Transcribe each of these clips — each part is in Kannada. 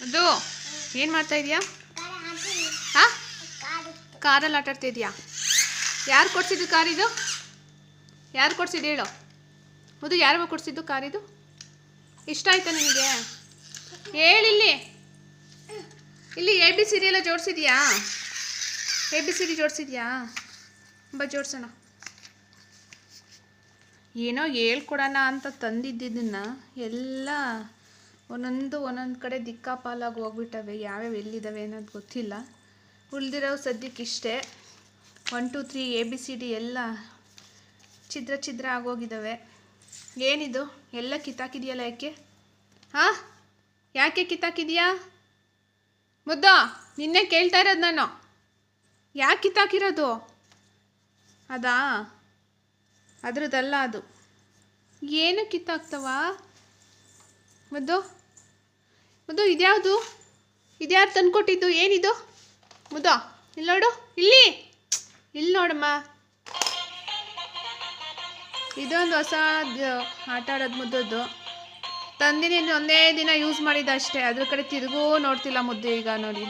ಅದು, ಏನು ಮಾಡ್ತಾ ಇದೀಯಾ? ಹಾಂ? ಕಾರಲ್ಲಿ ಆಟ ಆಡ್ತಾ ಇದೀಯಾ? ಯಾರು ಕೊಡ್ಸಿದ್ದು ಕಾರಿದು ಯಾರು ಕೊಡ್ಸಿದ್ದು ಹೇಳು. ಹೌದು ಯಾರು ಕೊಡ್ಸಿದ್ದು ಕಾರಿದು ಇಷ್ಟ ಆಯ್ತಾ ನಿನಗೆ? ಹೇಳಿಲ್ಲಿ ಇಲ್ಲಿ ಎ ಬಿ ಸಿ ಡಿ ಎಲ್ಲ ಜೋಡಿಸಿದ್ಯಾ? ಎ ಬಿ ಸಿ ಡಿ ಜೋಡಿಸಿದ್ಯಾ? ಬಾ, ಜೋಡಿಸೋಣ. ಏನೋ ಹೇಳ್ಕೊಡೋಣ ಅಂತ ತಂದಿದ್ದಿದ್ದನ್ನು ಎಲ್ಲ ಒಂದೊಂದು ಒಂದೊಂದು ಕಡೆ ದಿಕ್ಕಾಪಾಲಾಗಿ ಹೋಗ್ಬಿಟ್ಟವೆ, ಯಾವ್ಯಾವ ಎಲ್ಲಿದ್ದಾವೆ ಅನ್ನೋದು ಗೊತ್ತಿಲ್ಲ. ಉಳಿದಿರೋ ಸದ್ಯಕ್ಕೆ ಇಷ್ಟೇ. One two three A B C D ಎಲ್ಲ ಛಿದ್ರ ಛಿದ್ರ ಆಗೋಗಿದ್ದಾವೆ ಏನಿದು? ಎಲ್ಲ ಕಿತ್ತಾಕಿದೆಯಲ್ಲ ಯಾಕೆ? ಹಾಂ? ಯಾಕೆ ಕಿತ್ತಾಕಿದೆಯಾ? ಮುದ್ದ, ನಿನ್ನೆ ಕೇಳ್ತಾ ಇರೋದು ನಾನು. ಯಾಕೆ ಕಿತ್ತಾಕಿರೋದು? ಅದಾ? ಅದ್ರದ್ದಲ್ಲ ಅದು. ಏನು ಕಿತ್ತಾಕ್ತವಾ? ಮುದ್ದು? ಮುದ್ದು, ಇದ್ಯಾವುದು? ಇದ್ಯಾರು ತಂದ್ಕೊಟ್ಟಿದ್ದು? ಏನಿದು? ಮುದು ಇಲ್ಲಿ ನೋಡು. ಇಲ್ಲಿ! ಇಲ್ಲಿ ನೋಡಮ್ಮ. ಇದೊಂದು ಹೊಸ ಆಟ ಆಡೋದು ಮುದ್ದದ್ದು. ತಂದಿನಿ ಒಂದೇ ದಿನ ಯೂಸ್ ಮಾಡಿದ ಅಷ್ಟೇ. ಅದ್ರ ಕಡೆ ತಿರುಗೂ ನೋಡ್ತಿಲ್ಲ ಮುದ್ದು ಈಗ ನೋಡಿ.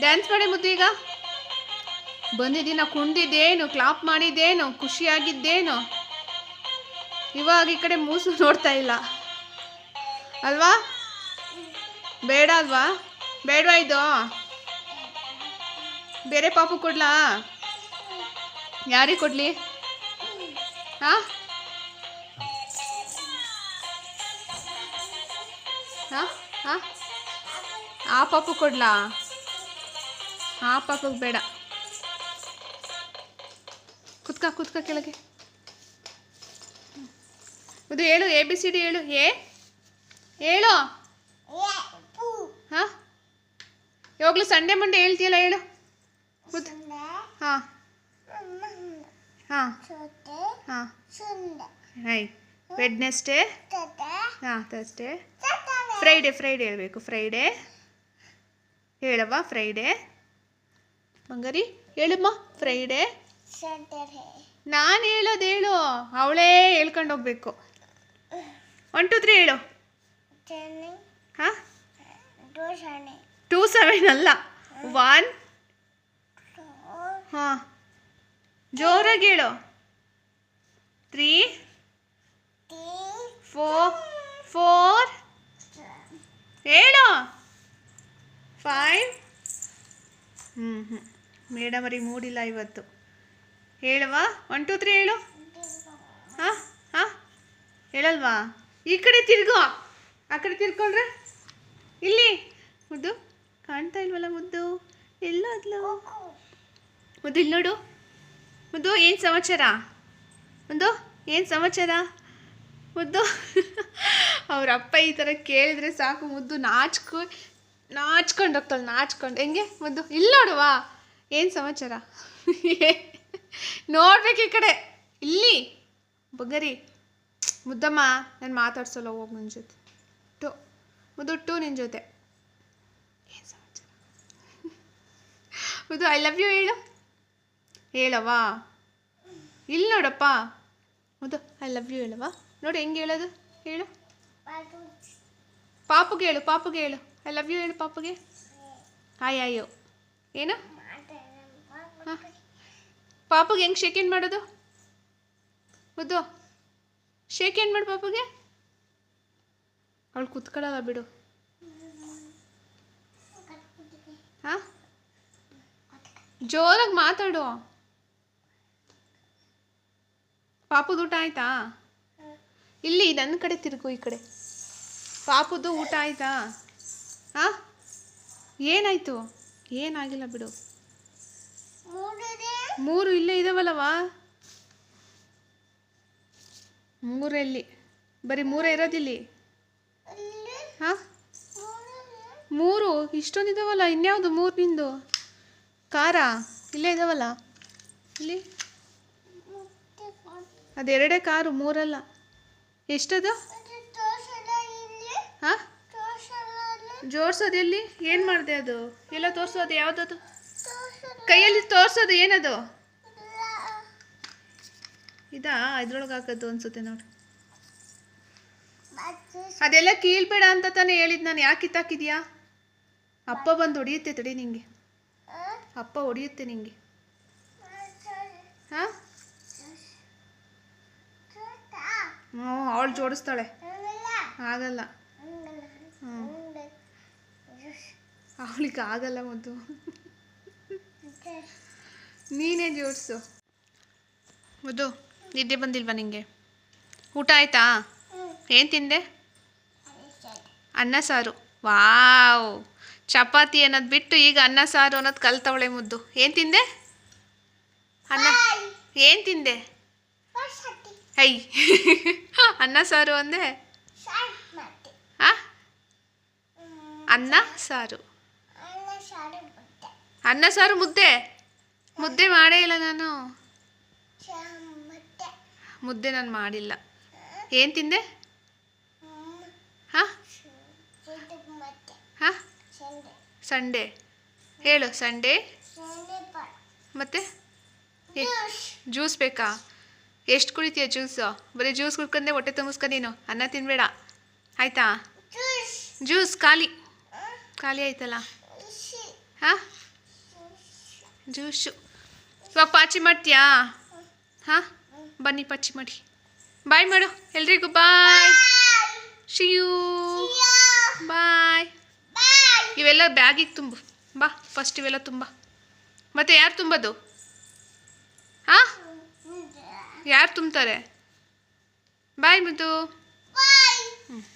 ಡ್ಯಾನ್ಸ್ ಮಾಡಿ ಮುದ್ದು ಈಗ. ಬಂದಿದ್ದೀನ ಕುಣ್ದಿದ್ದೇನು ಕ್ಲಾಪ್ ಮಾಡಿದ್ದೇನು, ಖುಷಿಯಾಗಿದ್ದೇನು? ಇವಾಗ ಈ ಕಡೆ ಮೂಸು ನೋಡ್ತಾ ಇಲ್ಲ. ಅಲ್ವಾ? ಬೇಡ ಅಲ್ವಾ? ಬೇಡವಾ ಇದು? ಬೇರೆ ಪಾಪು ಕೊಡ್ಲಾ? ಯಾರಿಗೆ ಕೊಡ್ಲಿ? ಹಾ? ಹಾ? ಹಾಂ? ಆ ಪಾಪು ಕೊಡ್ಲಾ? ಆ ಪಾಪಗೆ ಬೇಡ. ಕುತ್ಕ ಕುತ್ಕ ಕೆಳಗೆ. ಇದು ಹೇಳು ಎ ಬಿ ಸಿ ಡಿ ಹೇಳು. ಏ? ಹೇಳು. ಹಾಂ? ಯಾವಾಗಲೂ ಸಂಡೇ ಮಂಡೇ ಹೇಳ್ತೀಯಲ್ಲ ಹೇಳು. ಹಾಂ ಹಾಂ. ಹಾಂ. ಹಾಂ. ಹೈ ವೆಡ್ನೆಸ್ಡೇ ಹಾಂ ಥರ್ಸ್ಡೇ ಫ್ರೈಡೇ ಫ್ರೈಡೇ ಹೇಳಬೇಕು ಫ್ರೈಡೇ ಹೇಳವ್ವ ಫ್ರೈಡೇ ಬಂಗಾರಿ ಹೇಳಮ್ಮ ಫ್ರೈಡೇ ನಾನು ಹೇಳೋದು ಹೇಳು. ಅವಳೇ ಹೇಳ್ಕೊಂಡು ಹೋಗ್ಬೇಕು. ಒನ್ ಟು ತ್ರೀ ಹೇಳು. ಹಾಂ ಟೂ ಸೆವೆನ್ ಅಲ್ಲ. ಒನ್ ಹಾಂ ಜೋರಾಗಿ ಹೇಳು. ತ್ರೀ ಫೋರ್ ಫೋರ್ ಹೇಳು. ಫೈವ್ ಹ್ಞೂ ಹ್ಞೂ ಮೇಡಮ್ ಅವ್ರಿಗೆ ಮೂಡಿಲ್ಲ ಇವತ್ತು. ಹೇಳುವ? ಒನ್ ಟು ತ್ರೀ ಹೇಳು. ಹಾಂ ಹಾಂ ಹೇಳಲ್ವಾ? ಈ ಕಡೆ ತಿರ್ಗೋ. ಆ ಕಡೆ ತಿರ್ಕೊಂಡ್ರೆ ಇಲ್ಲಿ. ಮುದ್ದು. ಕಾಣ್ತಾ ಇಲ್ವಲ್ಲ ಮುದ್ದು? ಎಲ್ಲೋದ್ಲು ಮುದ್ದು ಇಲ್ಲಿ ನೋಡು. ಮುದ್ದು, ಏನು ಸಮಾಚಾರ? ಮುದ್ದು, ಏನು ಸಮಾಚಾರ? ಮುದ್ದು. ಅವ್ರ ಅಪ್ಪ ಈ ಥರ ಕೇಳಿದ್ರೆ ಸಾಕು ಮುದ್ದು. ನಾಚ್ಕೊ, ನಾಚ್ಕೊಂಡು ಹೋಗ್ತಾಳೆ, ನಾಚ್ಕೊಂಡು. ಹೆಂಗೆ? ಮುದ್ದು, ಇಲ್ಲಿ ನೋಡುವಾ ಏನು ಸಮಾಚಾರ? ನೋಡ್ಬೇಕು ಈ ಕಡೆ. ಇಲ್ಲಿ. ಬಗರಿ. ಮುದ್ದಮ್ಮ, ನಾನು ಮಾತಾಡ್ಸಲ್ಲ, ಹೋಗಿ ನನ್ನ ಜೊತೆ. ಟು. ಮುದ್ದು, ಟು ನಿನ್ನ ಜೊತೆ. ಏನು ಸಮಾಚಾರ? ಮುದ್ದು ಐ ಲವ್ ಯು ಹೇಳು. ಹೇಳವಾ ಇಲ್ಲಿ ನೋಡಪ್ಪ. ಮುದ್ದು ಐ ಲವ್ ಯು ಹೇಳವಾ ನೋಡಿ, ಹೆಂಗೆ ಹೇಳೋದು? ಹೇಳು. ಪಾಪುಗೆ ಹೇಳು ಪಾಪುಗೆ ಹೇಳು. ಐ ಲವ್ ಯು ಹೇಳು ಪಾಪುಗೆ. ಹಾಯ್ ಅಯ್ಯೋ ಏನು? ಹಾಂ. ಪಾಪುಗೆ ಹೆಂಗೆ ಶೇಕ್ ಮಾಡೋದು? ಮುದ್ದು ಶೇಕ್ ಏನು ಮಾಡು ಪಾಪಗೆ? ಅವಳು ಕುತ್ಕೊಳ್ಳಲ್ಲ ಬಿಡು. ಹಾಂ? ಜೋರಾಗಿ ಮಾತಾಡು. ಪಾಪುದು ಊಟ ಆಯ್ತಾ? ಇಲ್ಲಿ ನನ್ನ ಕಡೆ ತಿರುಗು ಈ ಕಡೆ. ಪಾಪುದು ಊಟ ಆಯ್ತಾ? ಹಾಂ? ಏನಾಯ್ತು? ಏನಾಗಿಲ್ಲ ಬಿಡು. ಮೂರು ಇಲ್ಲೇ ಇದಾವಲ್ಲವಾ? ಮೂರಲ್ಲಿ? ಬರೀ ಮೂರೇ ಇರೋದಿಲ್ಲಿ? ಹಾಂ? ಮೂರು? ಇಷ್ಟೊಂದು ಇದಾವಲ್ಲ, ಇನ್ಯಾವುದು ಮೂರು ನಿಂದು? ಖಾರ ಇಲ್ಲೇ ಇದಾವಲ್ಲ? ಇಲ್ಲಿ? ಅದೆರಡೇ ಕಾರು, ಮೂರಲ್ಲ. ಎಷ್ಟದು? ಹಾಂ? ಜೋಡ್ಸೋದು ಎಲ್ಲಿ? ಏನು ಮಾಡಿದೆ ಅದು? ಎಲ್ಲ ತೋರಿಸೋದು ಯಾವುದದು? ಕೈಯಲ್ಲಿ ತೋರಿಸೋದು ಏನದು? ಇದಾ? ಇದ್ರೊಳಗೆ ಹಾಕೋದು ಅನ್ಸುತ್ತೆ ನೋಡಿ. ಅದೆಲ್ಲ ಕೀಳ್ಬೇಡ ಅಂತ ತಾನೇ ಹೇಳಿದ್ ನಾನು. ಯಾಕೆ ಕಿತ್ತಾಕಿದ್ಯಾ? ಅಪ್ಪ ಬಂದು ಹೊಡಿಯುತ್ತೆ ತಡಿ ನಿಂಗೆ. ಅಪ್ಪ ಹೊಡಿಯುತ್ತೆ ನಿಂಗೆ. ಹಾಂ? ಹ್ಞೂ ಅವಳು ಜೋಡಿಸ್ತಾಳೆ. ಆಗಲ್ಲ. ಹ್ಞೂ ಅವಳಿಗೆ ಆಗಲ್ಲ ಮದ್ದು ನೀನೇ ಜೋಡಿಸು. ಮುದ್ದು ನಿದ್ದೆ ಬಂದಿಲ್ವಾ ನಿಂಗೆ? ಊಟ ಆಯ್ತಾ? ಏನು ತಿಂದೆ? ಅನ್ನ ಸಾರು. ವಾವ್! ಚಪಾತಿ ಅನ್ನೋದು ಬಿಟ್ಟು ಈಗ ಅನ್ನ ಸಾರು ಅನ್ನೋದು ಕಲ್ತವಳೆ ಮುದ್ದು. ಏನು ತಿಂದೆ? ಅನ್ನ ಏನು ತಿಂದೆ? ಐ ಅನ್ನ ಸಾರು ಅಂದೆ? ಹಾಂ ಅನ್ನ ಸಾರು. ಅನ್ನ ಸಾರು ಮುದ್ದೆ? ಮುದ್ದೆ ಮಾಡೇ ಇಲ್ಲ ನಾನು. ಮುದ್ದೆ ನಾನು ಮಾಡಿಲ್ಲ. ಏನು ತಿಂದೆ? ಹಾಂ? ಹಾಂ? ಸಂಡೇ. ಹೇಳು, ಸಂಡೇ. ಮತ್ತೆ? ಜ್ಯೂಸ್ ಬೇಕಾ? ಎಷ್ಟು ಕುಡಿತೀಯ ಜ್ಯೂಸು? ಬರೀ ಜ್ಯೂಸ್ ಕುಡ್ಕೊಂಡೆ ಹೊಟ್ಟೆ ತುಂಬಿಸ್ಕೊ ನೀನು. ಅನ್ನ ತಿನ್ಬೇಡ. ಆಯ್ತಾ? ಜ್ಯೂಸ್ ಖಾಲಿ. ಖಾಲಿ ಆಯ್ತಲ್ಲ? ಹಾಂ? ಜ್ಯೂಸು. ಸ್ವಲ್ಪ ಆಚೆ ಮಾಡ್ತೀಯಾ? ಹಾಂ? ಬನ್ನಿ ಪಚ್ಚಿ ಮಾಡಿ. ಬಾಯ್ ಮಾಡು. ಎಲ್ರಿಗೂ ಬಾಯ್ ಶಿಯೂ ಬಾಯ್ ಇವೆಲ್ಲ ಬ್ಯಾಗಿಗೆ ತುಂಬು. ಬಾ ಫಸ್ಟ್ ಇವೆಲ್ಲ ತುಂಬ. ಮತ್ತೆ ಯಾರು ತುಂಬೋದು? ಹಾಂ? ಯಾರು ತುಂಬ್ತಾರೆ? ಬಾಯ್ ಮುದ್ದು ಹ್ಞೂ